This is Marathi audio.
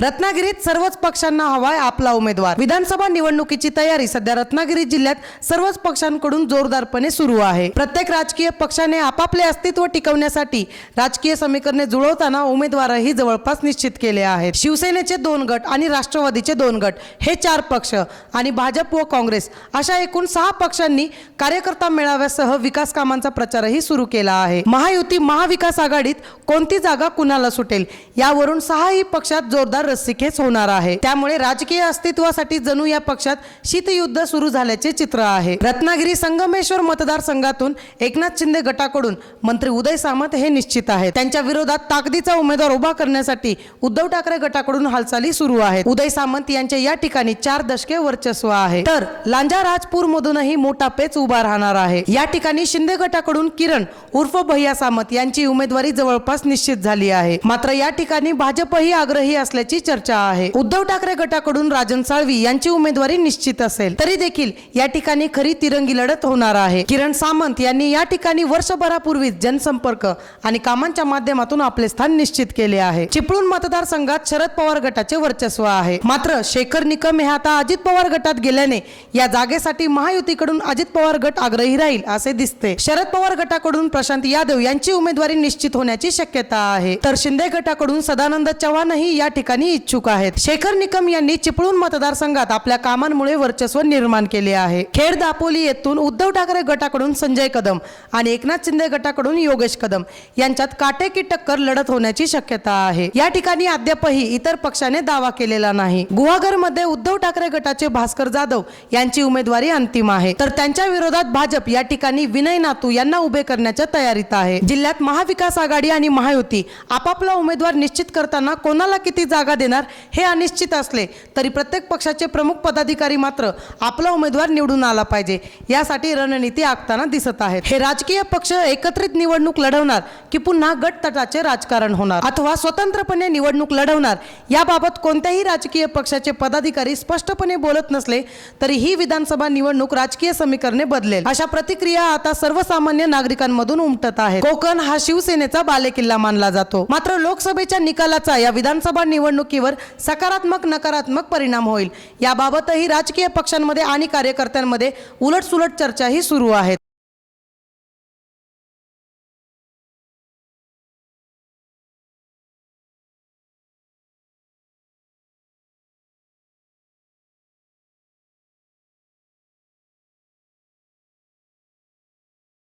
रत्नागिरीत सर्वच पक्षांना हवाय आपला उमेदवार. विधानसभा निवडणुकीची तयारी सध्या रत्नागिरी जिल्ह्यात सर्वच पक्षांकडून जोरदारपणे सुरू आहे. प्रत्येक राजकीय पक्षाने आपापले अस्तित्व टिकवण्यासाठी राजकीय समीकरणे जुळवताना उमेदवारही जवळपास निश्चित केले आहेत. शिवसेनेचे दोन गट आणि राष्ट्रवादीचे दोन गट हे चार पक्ष आणि भाजप व काँग्रेस अशा एकूण सहा पक्षांनी कार्यकर्ता मेळाव्यासह विकास कामांचा प्रचारही सुरू केला आहे. महायुती महाविकास आघाडीत कोणती जागा कुणाला सुटेल? यावरून सहाही पक्षात जोरदार रस्सीखेच होणार आहे. त्यामुळे राजकीय अस्तित्वासाठी जणू या पक्षात शीतयुद्ध सुरू झाल्याचे चित्र आहे. रत्नागिरी संगमेश्वर मतदारसंघातून एकनाथ शिंदे गटाकडून मंत्री उदय सामंत हे निश्चित आहे त्यांच्या विरोधात ताकदीचा उमेदवार उभा करण्यासाठी उद्धव ठाकरे गटाकडून हालचाली सुरू आहेत. उदय सामंत यांच्या या ठिकाणी चार दशके वर्चस्व आहे. तर लांजा राजपूर मधूनही मोठा पेच उभा राहणार आहे. या ठिकाणी शिंदे गटाकडून किरण उर्फ भैया सामंत यांची उमेदवारी जवळपास निश्चित झाली आहे. मात्र या ठिकाणी भाजपही आग्रही असल्याची चर्चा आहे. उद्धव ठाकरे गटाकडून राजन साळवी यांची उमेदवारी निश्चित असेल तरी देखील या ठिकाणी खरी तिरंगी लढत होणार आहे. किरण सामंत यांनी या ठिकाणी वर्षभरापूर्वीच जनसंपर्क आणि कामांच्या माध्यमातून आपले स्थान निश्चित केले आहे. चिपळूण मतदारसंघात शरद पवार गटाचे वर्चस्व आहे. मात्र शेखर निकम हे आता अजित पवार गटात गेल्याने या जागेसाठी महायुतीकडून अजित पवार गट आग्रही राहील असे दिसते. शरद पवार गटाकडून प्रशांत यादव यांची उमेदवारी निश्चित होण्याची शक्यता आहे. तर शिंदे गटाकडून सदानंद चव्हाणही या ठिकाणी इच्छुक आहेत. शेखर निकम यांनी चिपळूण मतदारसंघात आपल्या कामांमुळे वर्चस्व निर्माण केले आहे. खेड दापोली येथून उद्धव ठाकरे गटाकडून संजय कदम आणि एकनाथ शिंदे गटाकडून योगेश कदम यांच्यात काटेकी टक्कर लढत होण्याची शक्यता आहे. या ठिकाणी अद्यापही इतर पक्षाने दावा केलेला नाही. गुहागरमध्ये उद्धव ठाकरे गटाचे भास्कर जाधव यांची उमेदवारी अंतिम आहे. तर त्यांच्या विरोधात भाजप या ठिकाणी विनय नातू यांना उभे करण्याच्या तयारीत आहे. जिल्ह्यात महाविकास आघाडी आणि महायुती आपापला उमेदवार निश्चित करताना कोणाला किती जागा देणार हे अनिश्चित असले तरी प्रत्येक पक्षाचे प्रमुख पदाधिकारी मात्र आपला उमेदवार निवडून आला पाहिजे. यासाठी रणनीती आखताना दिसत आहेत. हे राजकीय पक्ष एकत्रित निवडणूक लढवणार की पुन्हा गट तटाचे राजकारण होणार? अथवा स्वतंत्रपणे निवडणूक लढवणार? याबाबत कोणत्याही राजकीय पक्षाचे पदाधिकारी स्पष्टपणे बोलत नसले तरी ही विधानसभा निवडणूक राजकीय समीकरणे बदलेल. अशा प्रतिक्रिया आता सर्वसामान्य नागरिकांमधून उमटत आहे कोकण हा शिवसेनेचा बालेकिल्ला मानला जातो. मात्र लोकसभेच्या निकालाचा या विधानसभा निवडणूक निवडणुकीवर सकारात्मक नकारात्मक परिणाम होईल. याबाबतही राजकीय पक्षांमध्ये आणि कार्यकर्त्यांमध्ये उलटसुलट चर्चाही सुरू आहेत.